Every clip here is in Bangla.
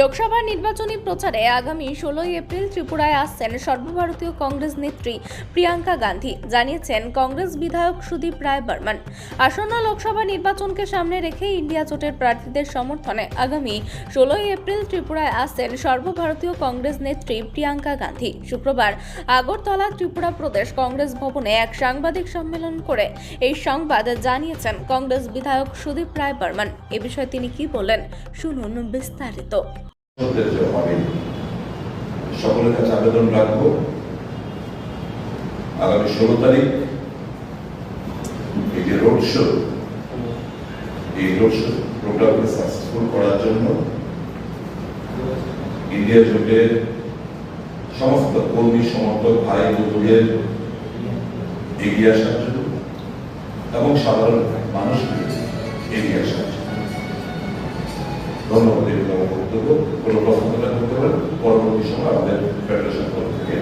লোকসভা নির্বাচনী প্রচারে আগামী ষোলোই এপ্রিল ত্রিপুরায় আসছেন সর্বভারতীয় কংগ্রেস নেত্রী প্রিয়াঙ্কা গান্ধী। জানিয়েছেন, কংগ্রেস বিধায়ক সুদীপ রায় বর্মন। আসন্ন লোকসভা নির্বাচনকে সামনে রেখে ইন্ডিয়া জোটের প্রার্থীদের সমর্থনে আগামী ষোলোই এপ্রিল ত্রিপুরায় আসছেন সর্বভারতীয় কংগ্রেস নেত্রী প্রিয়াঙ্কা গান্ধী। শুক্রবার আগরতলা ত্রিপুরা প্রদেশ কংগ্রেস ভবনে এক সাংবাদিক সম্মেলন করে এই সংবাদ জানিয়েছেন কংগ্রেস বিধায়ক সুদীপ রায় বর্মন। এ বিষয়ে তিনি কি বললেন, শুনুন বিস্তারিত। সকলের কাছে আবেদন রাখব। আগামী ষোলো তারিখ এই যে রোড শো এই রোড শো প্রোগ্রামকে সাকসেসফুল করার জন্য ইন্ডিয়া জোটের সমস্ত কর্মী, সমর্থক, ভাই, বন্ধুদের এগিয়ে আসার জন্য এবং সাধারণ মানুষকে এগিয়ে আসার জন্য। ধন্যবাদ। বক্তব্য কোনো করতে পরবর্তী সময় আমাদের ফেডারেশন তরফ থেকে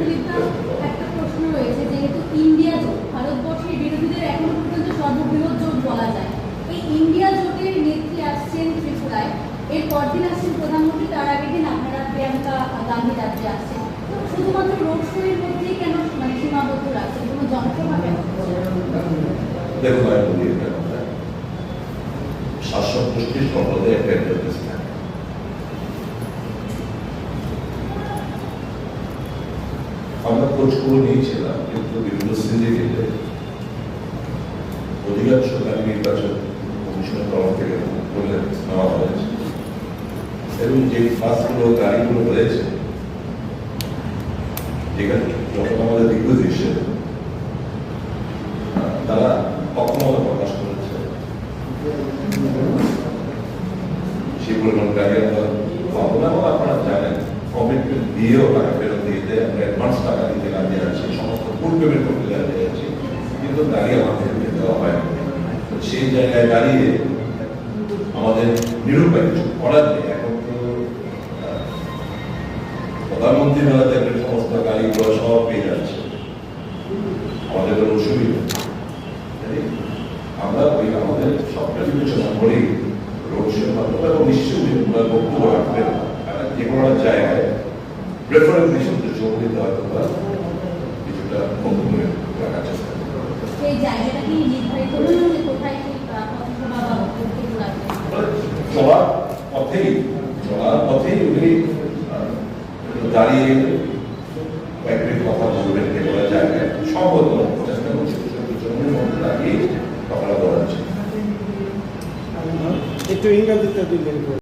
একটা প্রশ্ন রয়েছে যেহেতু ইন্ডিয়া জোট ভারতবর্ষের বিরোধীদের এখনও পর্যন্ত সর্ববৃহৎ জোট বলা যায়। এই ইন্ডিয়া জোটের নেত্রী আসছেন ত্রিপুরায় এর পরদিন আসছেন প্রধানমন্ত্রী তার আগের দিন আপনারা প্রিয়াঙ্কা গান্ধী রাজ্যে আসছেন। শুধুমাত্র রোড শো এর মধ্যেই কেন মানে সীমাবদ্ধ রাখছেন? কোনো জনসভা কেন দেখুন আমি বলি একটা কথা। শাসক গোষ্ঠীর সম্পদে একটা আমরা খোঁজ করে নিয়েছিলাম, কিন্তু বিভিন্ন সিন্ডিকেটে অধিকাংশ নির্বাচন কমিশনের তরফ থেকে নেওয়া হয়েছে। এবং যে বাসগুলো গাড়িগুলো রয়েছে, যেখানে যখন আমাদের রিকুইজিশন তারা অক্ষমতা প্রকাশ করেছে। সেই পরিমাণ গাড়ি আমরা পাবো না আপনারা জানেন কমিটমেন্ট দিয়েও টাকা দিতে অ্যাডভান্স টাকা দিতে রাজি আছি, সমস্ত ফুল পেমেন্ট করতে রাজি আছি, কিন্তু গাড়ি আমাদেরকে দেওয়া হয় তো সেই জায়গায় দাঁড়িয়ে আমাদের নিরুপায় কিছু করার নেই। এখন তো প্রধানমন্ত্রী মেলা দেখবেন সমস্ত গাড়িগুলো সব পেয়ে যাচ্ছে। আমাদের অসুবিধা আমরা ওই আমাদের সবটা বিবেচনা করি রোড শোর মাধ্যমে এবং নিশ্চয়ই বক্তব্য রাখবেন। যে কোনো জায়গায় রেফারেন্স হিসেবে যোগ দিতে হয়তো বা কিছুটা রাখার চেষ্টা চলার পথেই চলার পথেই উনি দাঁড়িয়ে কয়েকটি কথা বলবেন এগুলো জায়গায় সম্ভব চেষ্টা করছি জনের মধ্যে দাঁড়িয়ে কথাটা একটু ইংরেজিতে দিলেন